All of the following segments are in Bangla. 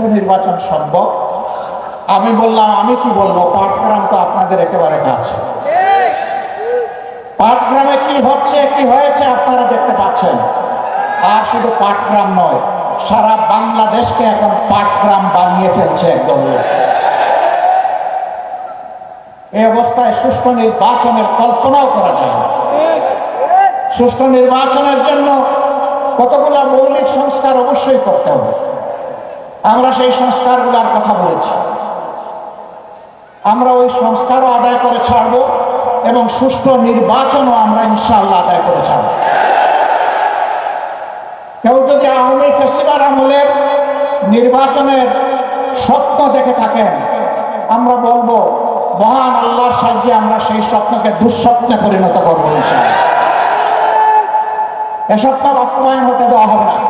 সুষ্ঠু নির্বাচন সম্ভব? আমি বললাম, আমি কি বলব? পাটগ্রাম তো আপনাদের একেবারে কাছে। পাটগ্রামে কি হচ্ছে, কি হয়েছে আপনারা দেখতে পাচ্ছেন? আর শুধু পাটগ্রাম নয়, সারা বাংলাদেশকে এখন পাটগ্রাম বানিয়ে ফেলছে একদম এই অবস্থায় সুষ্ঠু নির্বাচনের কল্পনাও করা যায় না। সুষ্ঠু নির্বাচনের জন্য কতগুলো মৌলিক সংস্কার অবশ্যই করতে হবে। আমরা সেই সংস্কারগুলোর কথা বলেছি। আমরা ওই সংস্কারও আদায় করে ছাড়ব এবং সুষ্ঠু নির্বাচনও আমরা ইনশাআল্লাহ আদায় করে ছাড়ব। কেউ যদি আওয়ামী ফেসিবার আমলের নির্বাচনের স্বপ্ন দেখে থাকেন, আমরা বলব, মহান আল্লাহর সাহায্যে আমরা সেই স্বপ্নকে দুঃস্বপ্নে পরিণত করব ইনশাআল্লাহ। এ স্বপ্ন বাস্তবায়ন হতে দেওয়া হবে না।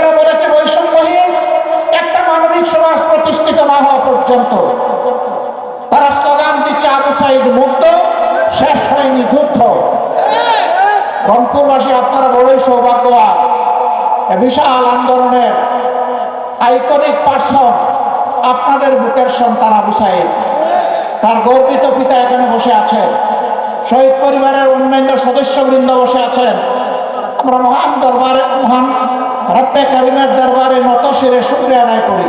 পর্যন্ত তারা স্লোগান দিচ্ছে আবু মুক্ত, শেষ হয়নি যুদ্ধ। রংপুরবাসী, আপনারা বড়ই সৌভাগ্যবান। বিশাল আন্দোলনের আইকনিক পার্সন আপনাদের বুকের সন্তান আবু সাইদ তার গর্বিত পিতা এখানে বসে আছেন। শহীদ পরিবারের অন্যান্য সদস্য সদস্যবৃন্দ বসে আছেন। আমরা মহান দরবারে, মহান রব্বে কারিমের দরবারে নত শিরে শুক্রিয়া আদায় করি।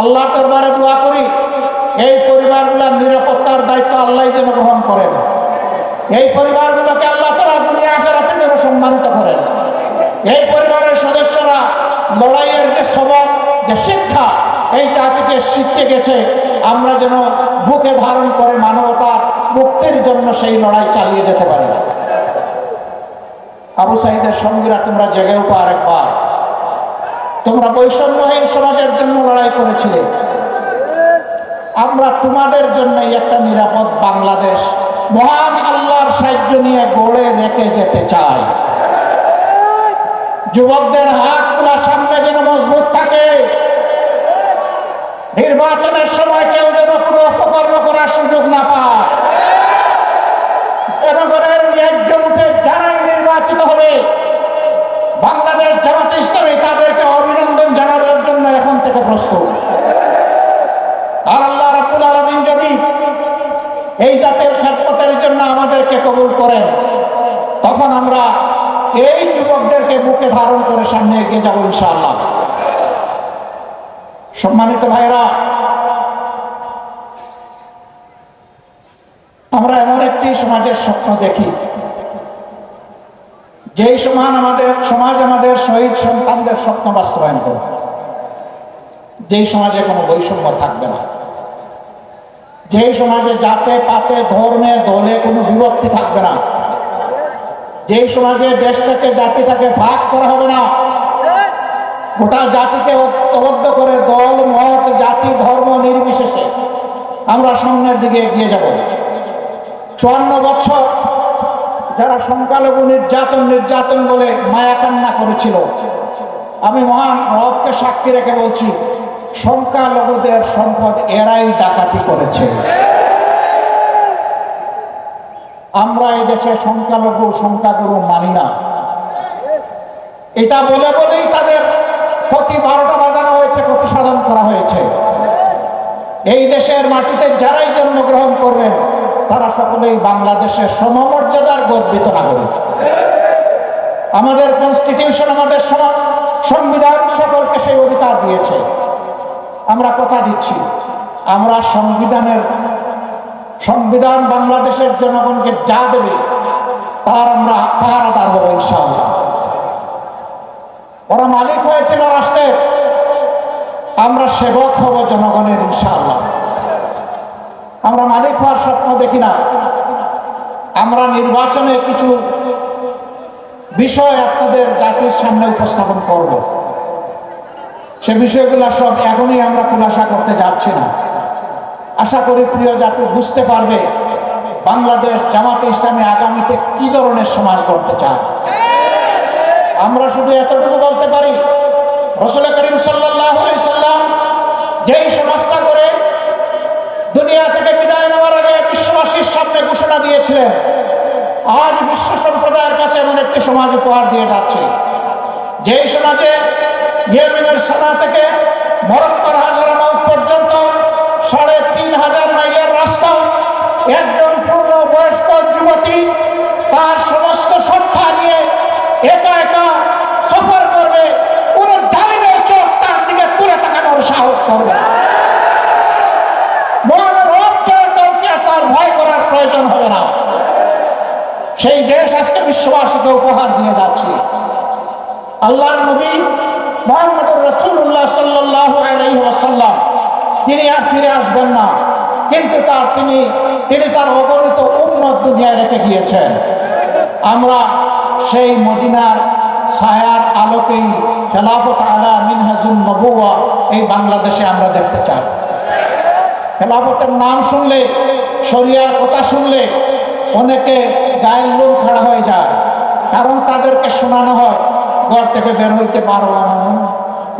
আল্লাহ দরবারে দোয়া করি, এই পরিবারগুলোর নিরাপত্তার দায়িত্ব আল্লাহ যেন গ্রহণ করেন। এই পরিবারগুলোকে আল্লাহ তারা দুনিয়া আখেরাতে যেন সম্মানিত করেন। এই পরিবারের সদস্যরা লড়াইয়ের যে সবক যে শিক্ষা, এই জাতিকে শিখতে গেছে, আমরা যেন বুকে ধারণ করে মানবতার মুক্তির জন্য সেই লড়াই চালিয়ে যেতে পারি। আবু সাইদের সঙ্গীরা তোমরা জেগে উঠো আরেকবার। তোমরা বৈষম্যহীন সমাজের জন্য লড়াই করেছিলে। আমরা তোমাদের জন্যই একটা নিরাপদ বাংলাদেশ, মহান আল্লাহর সাহায্য নিয়ে গড়ে রেখে যেতে চাই। যুবকদের হাত হাতগুলা সামনে যেন মজবুত থাকে। নির্বাচনের সময় কেউ যেন কোনো অপকর্ম করার সুযোগ না পায়। জনগণের যারাই নির্বাচিত হবে, বাংলাদেশ জামাত ইসলামী আর আল্লাহ রাব্বুল আলামিন যদি এই জাতের জন্য আমাদেরকে কবুল করেন, তখন আমরা এই যুবকদেরকে বুকে ধারণ করে সামনে এগিয়ে যাব ইনশাআল্লাহ। সম্মানিত ভাইরা আমরা এমন একটি সমাজের স্বপ্ন দেখি। যেই সমান আমাদের, সমাজ আমাদের শহীদ সন্তানদের স্বপ্ন বাস্তবায়ন করবে। যেই সমাজে কোনো বৈষম্য থাকবে না। যেই সমাজে জাতে, পাতে, ধর্মে, দলে কোনো বিভক্তি থাকবে না। যেই সমাজে দেশটাকে জাতিটাকে ভাগ করা হবে না, গোটা জাতিকে ঐক্যবদ্ধ করে দল, মত, জাতি, ধর্ম নির্বিশেষে আমরা সামনের দিকে এগিয়ে যাব। চুয়ান্ন বছর যারা সংখ্যালঘু নির্যাতন নির্যাতন বলে মায়া কান্না করেছিল, আমি মহান রবকে সাক্ষী রেখে বলছি সংখ্যালঘুদের সম্পদ এরাই ডাকাতি করেছে। আমরা এই দেশে সংখ্যালঘু সংখ্যাগুরু মানি না। এটা বলে বলেই তাদের ক্ষতি বারোটা বাজানো হয়েছে ক্ষতি সাধন করা হয়েছে। এই দেশের মাটিতে যারাই জন্মগ্রহণ করবেন, তারা সকলেই বাংলাদেশের সমমর্যাদার গর্বিত নাগরিক। আমাদের কনস্টিটিউশন আমাদের সমাজ, সংবিধান সকলকে সেই অধিকার দিয়েছে। আমরা কথা দিচ্ছি। আমরা সংবিধানের, সংবিধান বাংলাদেশের জনগণকে যা দেবে, তার আমরা পাহারাদার হব ইনশাআল্লাহ। ওরা মালিক হয়েছিল রাষ্ট্রের? আমরা সেবক হব জনগণের ইনশাআল্লাহ। আমরা মালিক হওয়ার স্বপ্ন দেখি না। আমরা নির্বাচনে কিছু বিষয় আপনাদের জাতির সামনে উপস্থাপন করব। সে বিষয়গুলো সব এখনই আমরা খুলাসা করতে যাচ্ছি না। আশা করি প্রিয় জাতি বুঝতে পারবে বাংলাদেশ জামাতে ইসলামী আগামীতে কি ধরনের সমাজ করতে চায়। আমরা শুধু এতটুকু বলতে পারি, রসুল করিম সাল্লাহ সাল্লাম যেই সমাজটা করে দুনিয়া থেকে বিদায় নেওয়ার আগে বিশ্ববাসীর সামনে ঘোষণা দিয়েছিলেন, আজ বিশ্ব সম্প্রদায়ের কাছে এমন একটি সমাজ উপহার দিয়ে যাচ্ছে। যেই সমাজে ইয়েমেনের সানা থেকে মরক্কর হাজারা মাউথ পর্যন্ত সাড়ে তিন হাজার মাইলের রাস্তা। একজন পূর্ণ বয়স্ক যুবতী তার সমস্ত সত্তা নিয়ে একা একা সফর করবে। কোন জালিমের চোখ তার দিকে তুলে তাকানোর সাহস করবে। তার ভয় করার প্রয়োজন হবে না। সেই দেশ আজকে বিশ্ববাসীকে উপহার দিয়ে যাচ্ছে। আল্লাহর নবী তিনি আর ফিরে আসবেন না। কিন্তু তার তিনি তিনি তার অগণিত উন্নত দুনিয়ায় রেখে গিয়েছেন। আমরা সেই মদিনার ছায়ার আলোকেই খেলাফত আলা মিনহাজুল নবুয়া এই বাংলাদেশে আমরা দেখতে চাই। খেলাফতের নাম শুনলে, শরিয়ার কথা শুনলে অনেকে গায়ের লোক খাড়া হয়ে যায়। কারণ তাদেরকে শোনানো হয় ঘর থেকে বের হইতে পারবা না।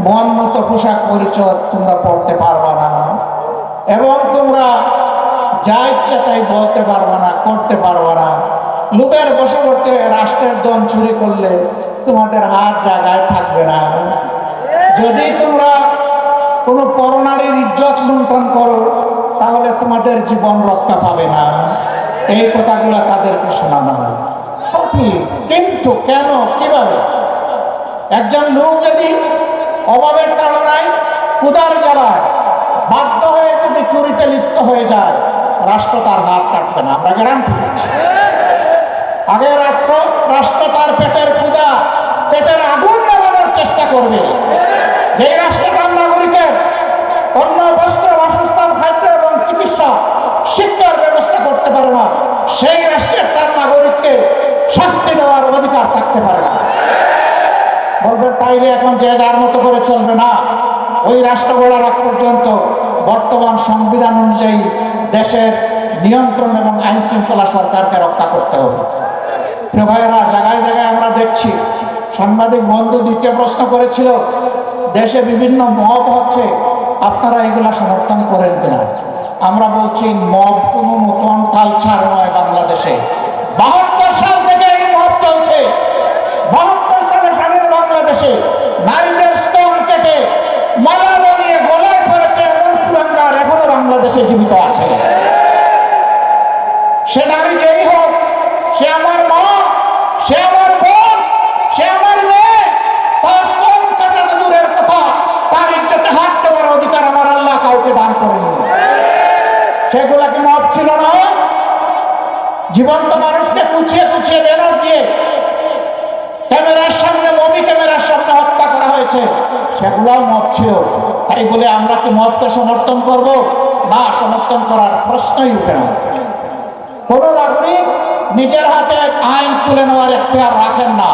মন মতো পোশাক পরিচয় তোমরা পড়তে পারবা না। এবং তোমরা যা ইচ্ছা তাই বলতে পারবা না, করতে পারবা না। লোকের বশবর্তী রাষ্ট্রের দম চুরি করলে তোমাদের হাত জায়গায় থাকবে না। যদি তোমরা কোনো পরনারীর ইজ্জত লুণ্ঠন করো, তাহলে তোমাদের জীবন রক্ষা পাবে না। এই কথাগুলো তাদেরকে শোনানো হয়। সঠিক, কিন্তু কেন, কীভাবে? একজন লোক যদি অভাবের তাড়নায় কুদার জ্বালায়, বাধ্য হয়ে যদি চুরিতে লিপ্ত হয়ে যায়, রাষ্ট্র তার হাত কাটবে না। আমরা গ্যারান্টি আগে রাষ্ট্র রাষ্ট্র তার পেটের ক্ষুদা পেটের আগুন নেবানোর চেষ্টা করবে। যে রাষ্ট্রটার নাগরিকের অন্য বস্ত্র, বাসস্থান, খাদ্য এবং চিকিৎসা, শিক্ষার ব্যবস্থা করতে পারে না। সেই রাষ্ট্রের তার নাগরিককে শাস্তি দেওয়ার অধিকার থাকতে পারে না বলবে তাইলে এখন যে যার মতো করে চলবে না, ওই রাষ্ট্র গড়ার আগ পর্যন্ত বর্তমান সংবিধান অনুযায়ী দেশের নিয়ন্ত্রণ এবং আইন শৃঙ্খলা সরকারকে রক্ষা করতে হবে। প্রিয় ভাইয়েরা, জায়গায় জায়গায় আমরা দেখছি, সাংবাদিক বন্ধু দ্বিতীয় প্রশ্ন করেছিল, দেশে বিভিন্ন মব হচ্ছে, আপনারা এগুলা সমর্থন করেন কিনা? আমরা বলছি, মব কোনো নতুন কালচার নয় বাংলাদেশে। বাহাত্তর সাল থেকে এই মব চলছে বাহাত্তর সালে স্বাধীন বাংলাদেশে নারীদের স্তন কেটে মালা বানিয়ে গলায় পড়েছে এমন কুলাঙ্গার এখনও বাংলাদেশে জীবিত আছে সে নারী যেই হোক সে আমার মা সে আমার বোন সে আমার মেয়ে তার স্তন কাটা তো দূরের কথা তার ইজ্জতে হাত দেওয়ার অধিকার আমার আল্লাহ কাউকে দান করেননি সেগুলা কি মত ছিল না জীবন্ত মানুষকে কুচিয়ে কুচিয়ে বেরোর দিয়ে ক্যামেরার সামনে মবি ক্যামেরার সামনে হত্যা করা হয়েছে। সেগুলাও মত ছিল। তাই বলে আমরা কি মতকে সমর্থন করব? না, সমর্থন করার প্রশ্নই উঠে না। কোন নাগরিক নিজের হাতে আইন তুলে নেওয়ার এখতিয়ার রাখেন না।